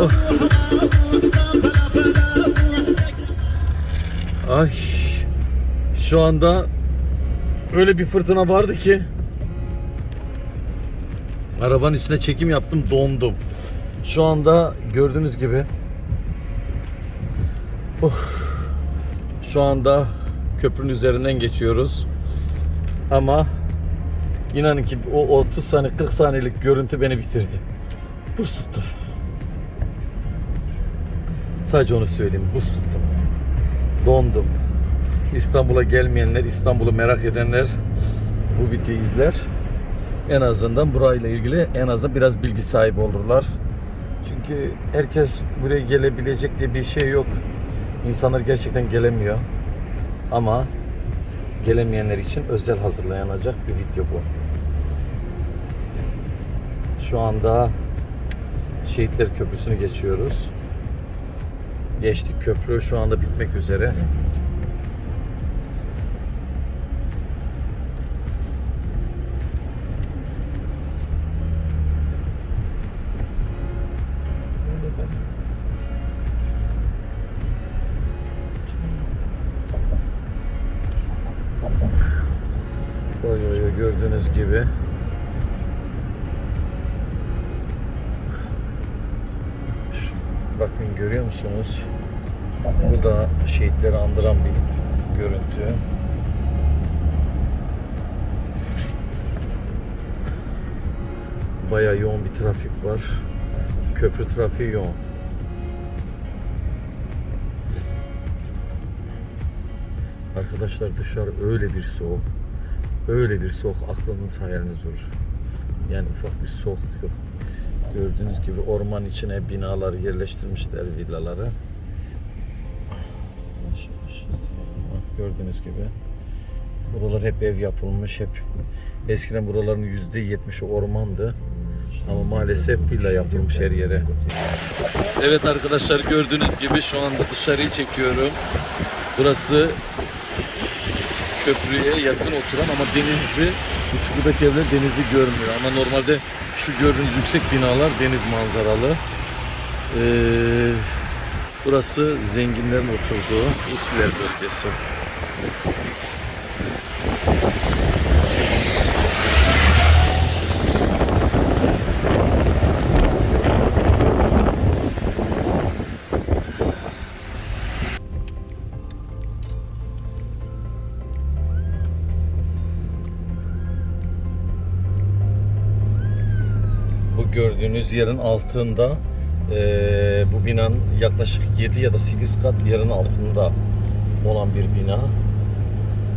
Oh. Ay. Şu anda öyle bir fırtına vardı ki arabanın üstüne çekim yaptım dondum. Şu anda gördüğünüz gibi oh, şu anda köprünün üzerinden geçiyoruz. Ama inanın ki o 30 saniye 40 saniyelik görüntü beni bitirdi. Buz tuttu. Sadece onu söyleyeyim. Buz tuttum. Dondum. İstanbul'a gelmeyenler, İstanbul'u merak edenler bu videoyu izler. En azından burayla ilgili en azından biraz bilgi sahibi olurlar. Çünkü herkes buraya gelebilecek diye bir şey yok. İnsanlar gerçekten gelemiyor. Ama gelemeyenler için özel hazırlanacak bir video bu. Şu anda Şehitler Köprüsü'nü geçiyoruz. Geçtik köprü şu anda bitmek üzere. Oy oy gördüğünüz gibi. Şu- Bakın görüyor musunuz? Bu da şehitleri andıran bir görüntü. Bayağı yoğun bir trafik var. Köprü trafiği yoğun. Arkadaşlar dışarı öyle bir soğuk. Öyle bir soğuk aklınız hayaliniz durur. Yani ufak bir soğukluk yok. Gördüğünüz gibi orman içine binalar yerleştirmişler villaları. Gördüğünüz gibi. Buralar hep ev yapılmış hep. Eskiden buraların yüzde yetmişi ormandı. Ama maalesef villa yapılmış her yere. Evet arkadaşlar gördüğünüz gibi şu anda dışarıyı çekiyorum. Burası köprüye yakın oturan ama denizi bu evler denizi görmüyor. Ama normalde şu gördüğünüz yüksek binalar deniz manzaralı. Ee, burası zenginlerin oturduğu Utiler bölgesi. Gördüğünüz yerin altında eee, bu binanın yaklaşık 7 ya da 8 kat yerin altında olan bir bina.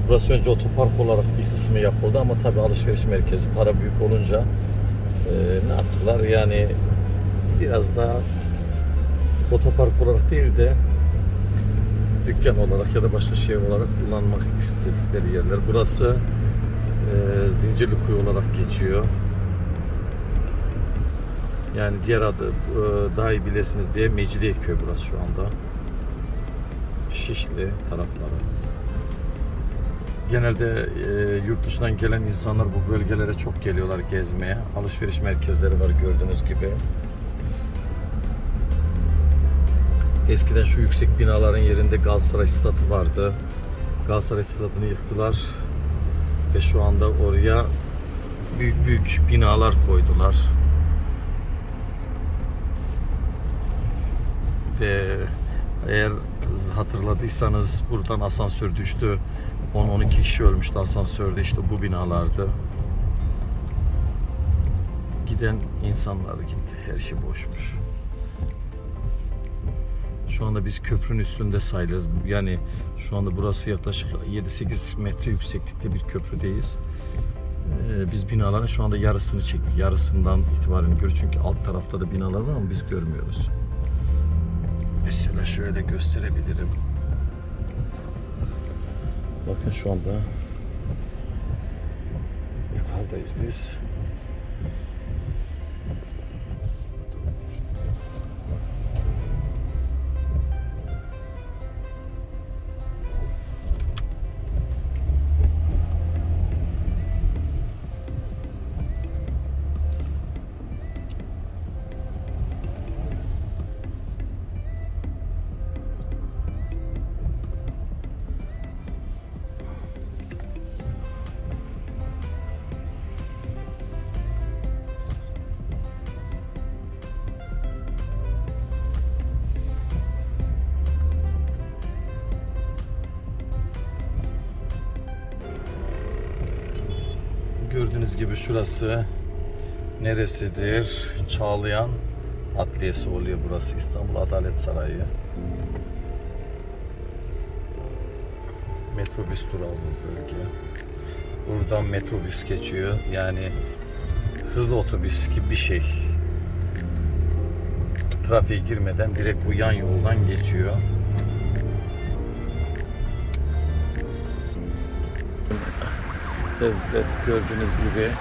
Burası önce otopark olarak bir kısmı yapıldı ama tabi alışveriş merkezi para büyük olunca eee, ne yaptılar yani biraz daha otopark olarak değil de dükkan olarak ya da başka şey olarak kullanmak istedikleri yerler. Burası eee Zincirlikuyu olarak geçiyor. Yani diğer adı e, daha iyi bilesiniz diye Mecidiyeköy burası şu anda. Şişli tarafları. Genelde e, yurt dışından gelen insanlar bu bölgelere çok geliyorlar gezmeye. Alışveriş merkezleri var gördüğünüz gibi. Eskiden şu yüksek binaların yerinde Galatasaray Stadı vardı. Galatasaray Stadı'nı yıktılar. Ve şu anda oraya büyük büyük binalar koydular. Ve eğer hatırladıysanız buradan asansör düştü. 10-12 kişi ölmüştü asansörde işte bu binalardı. Giden insanlar gitti. Her şey boşmuş. Şu anda biz köprünün üstünde sayılırız. Yani şu anda burası yaklaşık 7-8 metre yükseklikte bir köprüdeyiz. Ee, biz binaların şu anda yarısını çekiyoruz. Yarısından itibaren görüyoruz. Çünkü alt tarafta da binalar var ama biz görmüyoruz. Mesela şöyle gösterebilirim. Bakın şu anda yukarıdayız biz. Gibi şurası neresidir? Çağlayan Adliyesi oluyor burası. İstanbul Adalet Sarayı. Metrobüs durağı bu bölge. Buradan metrobüs geçiyor. Yani hızlı otobüs gibi bir şey. Trafiğe girmeden direkt bu yan yoldan geçiyor. Evet gördüğünüz gibi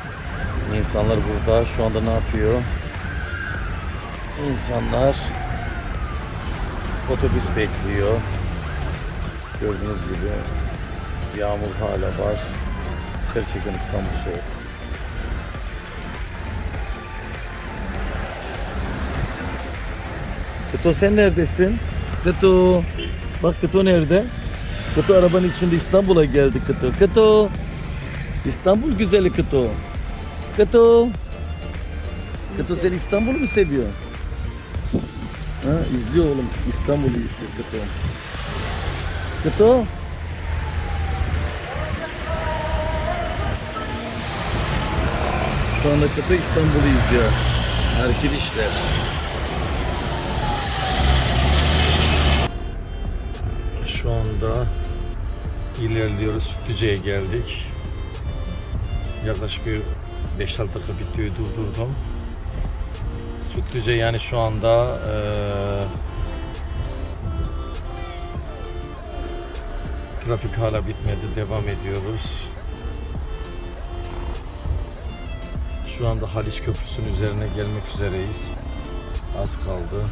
insanlar burada şu anda ne yapıyor? İnsanlar otobüs bekliyor. Gördüğünüz gibi yağmur hala var. Gerçekten İstanbul soğuk. Kıto sen neredesin? Kıto. Bak Kıto nerede? Kıto arabanın içinde İstanbul'a geldi Kıto. Kıto. İstanbul güzeli Kıto. Kıto. Kıto sen İstanbul'u mu seviyor? Ha, izliyor oğlum. İstanbul'u izliyor Kıto. Kıto. Şu anda Kıto İstanbul'u izliyor. Arkadaşlar. Şu anda ilerliyoruz. Sütlüce'ye geldik. Yaklaşık bir 5-6 dakika videoyu durdurdum. Sütlüce yani şu anda eee, trafik hala bitmedi. Devam ediyoruz. Şu anda Haliç Köprüsü'nün üzerine gelmek üzereyiz. Az kaldı.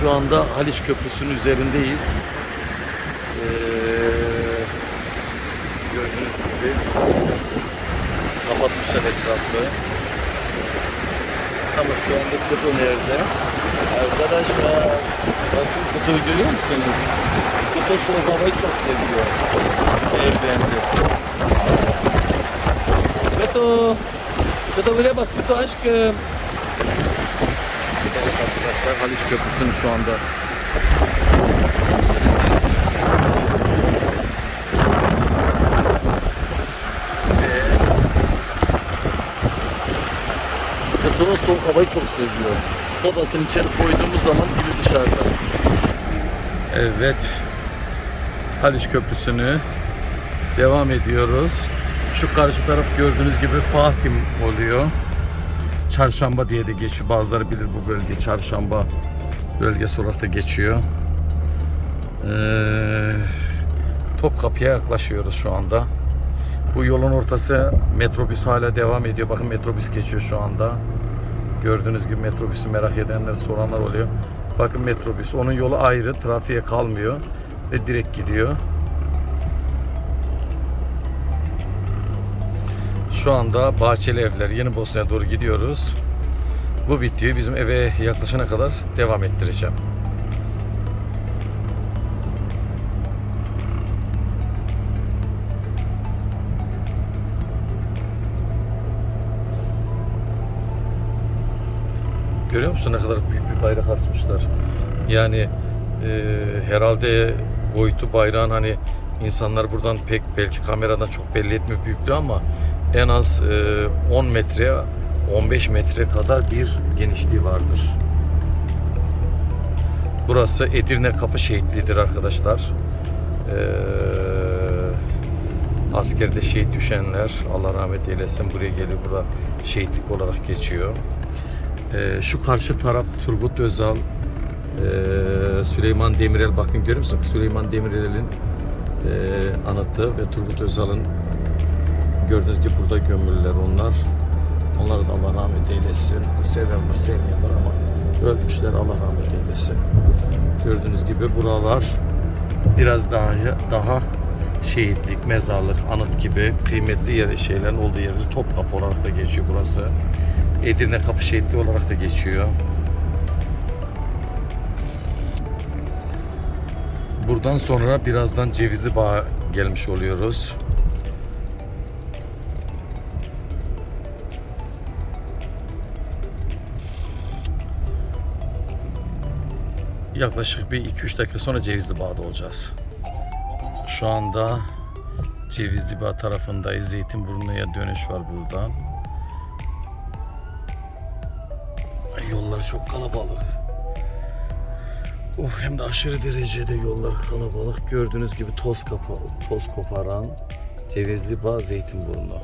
Şu anda Haliç Köprüsü'nün üzerindeyiz. Ee, gördüğünüz gibi kapatmışlar etrafı. Ama şu anda kutu nerede? Arkadaşlar bakın kutuyu görüyor musunuz? Kutu soğuk havayı çok seviyor. Evlendi. Kutu! Kutu buraya bak kutu aşkım. Evet arkadaşlar Haliç Köprüsü'nün şu anda Kutunun soğuk havayı çok seviyor. Babasını içeri koyduğumuz zaman gibi dışarıda. Evet. Haliç Köprüsü'nü devam ediyoruz. Şu karşı taraf gördüğünüz gibi Fatih oluyor. Çarşamba diye de geçiyor. Bazıları bilir bu bölge Çarşamba bölgesi olarak da geçiyor. Ee, Topkapı'ya yaklaşıyoruz şu anda. Bu yolun ortası metrobüs hala devam ediyor. Bakın metrobüs geçiyor şu anda. Gördüğünüz gibi metrobüsü merak edenler, soranlar oluyor. Bakın metrobüs. Onun yolu ayrı. Trafiğe kalmıyor. Ve direkt gidiyor. Şu anda Bahçeli Evler, Yeni Bosna'ya doğru gidiyoruz. Bu videoyu bizim eve yaklaşana kadar devam ettireceğim. Görüyor musun ne kadar büyük bir bayrak asmışlar. Yani e, herhalde boyutu bayrağın hani insanlar buradan pek belki kameradan çok belli etmiyor büyüklüğü ama en az e, 10 metre 15 metre kadar bir genişliği vardır. Burası Edirne Kapı Şehitliği'dir arkadaşlar. Ee, askerde şehit düşenler Allah rahmet eylesin buraya geliyor. Burada şehitlik olarak geçiyor. Ee, şu karşı taraf Turgut Özal, ee, Süleyman Demirel bakın görüyor musun? Süleyman Demirel'in ee, anıtı ve Turgut Özal'ın gördüğünüz gibi burada gömülüler onlar. Onları da Allah rahmet eylesin. Sevmeyen var ama ölmüşler Allah rahmet eylesin. Gördüğünüz gibi buralar biraz daha daha şehitlik, mezarlık, anıt gibi kıymetli yer şeylerin olduğu yerde Topkapı olarak da geçiyor burası. Edirne Kapı Şehitliği olarak da geçiyor. Buradan sonra birazdan Cevizli Bağ'a gelmiş oluyoruz. Yaklaşık bir 2-3 dakika sonra Cevizli Bağ'da olacağız. Şu anda Cevizli Bağ tarafındayız. Zeytinburnu'ya dönüş var buradan. Yollar çok kalabalık. Oh, hem de aşırı derecede yollar kalabalık. Gördüğünüz gibi toz, kapa toz koparan Cevizli Bağ Zeytinburnu.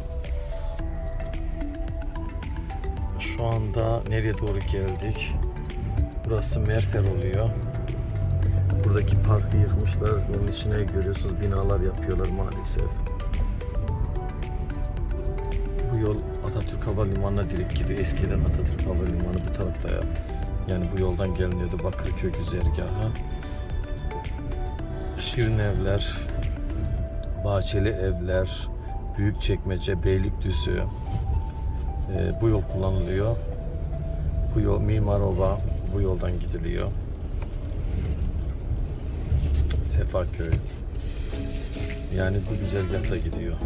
Şu anda nereye doğru geldik? Burası Merter oluyor. Buradaki parkı yıkmışlar. Onun içine görüyorsunuz binalar yapıyorlar maalesef. Havalimanı'na direkt gidiyor. Eskiden Atatürk Havalimanı bu tarafta ya. Yani bu yoldan geliniyordu Bakırköy güzergahı. Şirin evler, bahçeli evler, Büyükçekmece, Beylikdüzü e, bu yol kullanılıyor. Bu yol Mimarova bu yoldan gidiliyor. Sefaköy. Yani bu güzergahta gidiyor.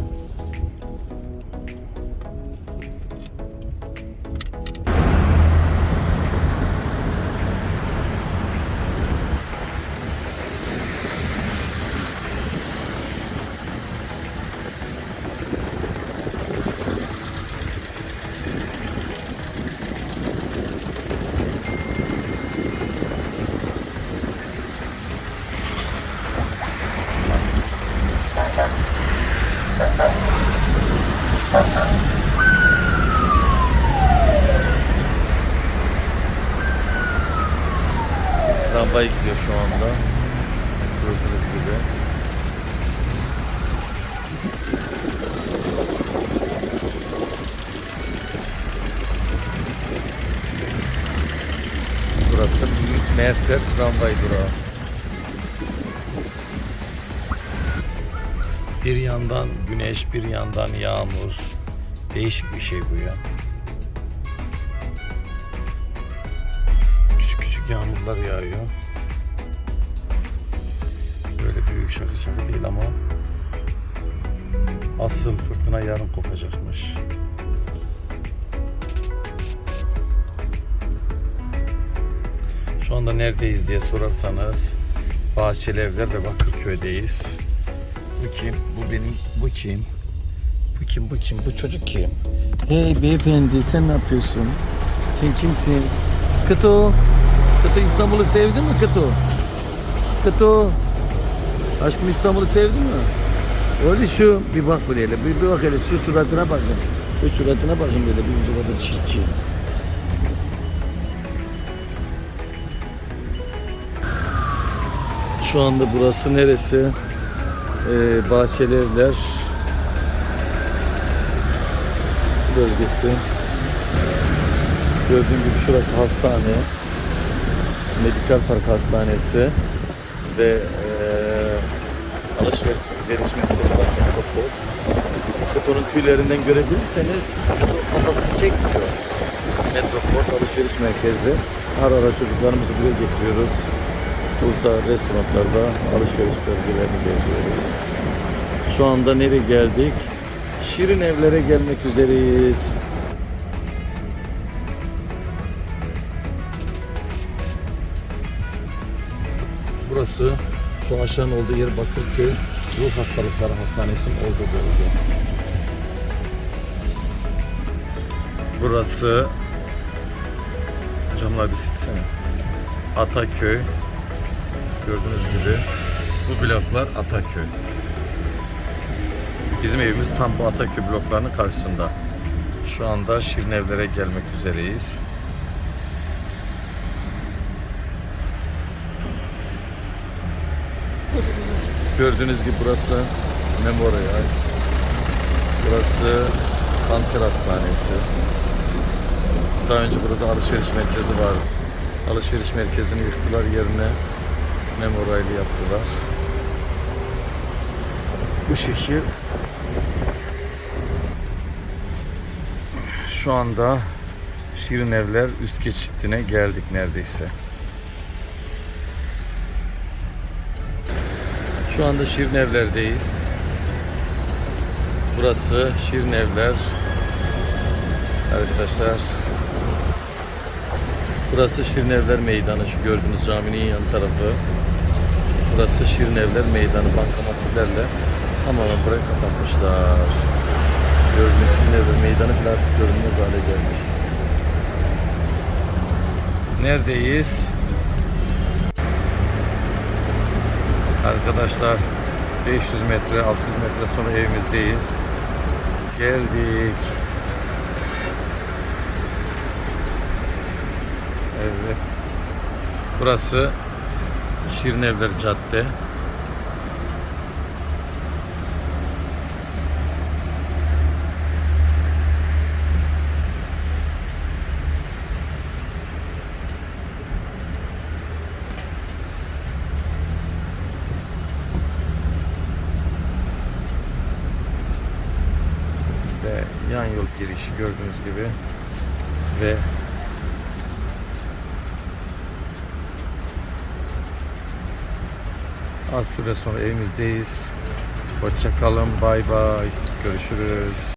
Tramvay gidiyor şu anda. Gördüğünüz gibi. Burası Merter tramvay durağı. Bir yandan güneş, bir yandan yağmur. Değişik bir şey bu ya. Yağmurlar yağıyor. Böyle büyük şaka şaka değil ama asıl fırtına yarın kopacakmış. Şu anda neredeyiz diye sorarsanız Bahçeli Evler ve Bakırköy'deyiz. Bu kim? Bu benim. Bu kim? Bu kim? Bu kim? Bu çocuk kim? Hey beyefendi sen ne yapıyorsun? Sen kimsin? Kıto. Kıto İstanbul'u sevdin mi Kıto? Kıto. Aşkım İstanbul'u sevdin mi? Öyle şu bir bak buraya. Bir, bir bak hele şu suratına bakın. Şu suratına bakın böyle bir kadar çirkin. Şu anda burası neresi? Ee, Bahçeli Evler bölgesi. Gördüğün gibi şurası hastane. Medikal Park Hastanesi ve eee alışveriş merkezi var Metropol. Metropol'un tüylerinden görebilirseniz kafasını çekmiyor. Metropol alışveriş merkezi. Ara ara çocuklarımızı buraya getiriyoruz. Burada restoranlarda alışveriş bölgelerini geziyoruz. Şu anda nereye geldik? Şirin evlere gelmek üzereyiz. Burası şu aşağının olduğu yer Bakırköy Ruh Hastalıkları Hastanesi'nin olduğu bölge. Burası camlar bir silsene. Ataköy gördüğünüz gibi bu bloklar Ataköy. Bizim evimiz tam bu Ataköy bloklarının karşısında. Şu anda Şirin evlere gelmek üzereyiz. Gördüğünüz gibi burası Memorial. Burası kanser hastanesi. Daha önce burada alışveriş merkezi vardı. Alışveriş merkezini yıktılar yerine Memorial'i yaptılar. Bu şekil şu anda Şirin Evler üst geçitine geldik neredeyse. Şu anda Şirin Evler'deyiz. Burası Şirin Evler. Arkadaşlar. Burası Şirin Evler Meydanı. Şu gördüğünüz caminin yan tarafı. Burası Şirin Evler Meydanı bankamatiklerle tamamen burayı kapatmışlar. Gördüğünüz Şirin Evler Meydanı bile artık görünmez hale gelmiş. Neredeyiz? Arkadaşlar 500 metre 600 metre sonra evimizdeyiz. Geldik. Evet. Burası Şirinevler Cadde. Ve yan yol girişi gördüğünüz gibi ve Az süre sonra evimizdeyiz. Hoşça kalın. Bay bay. Görüşürüz.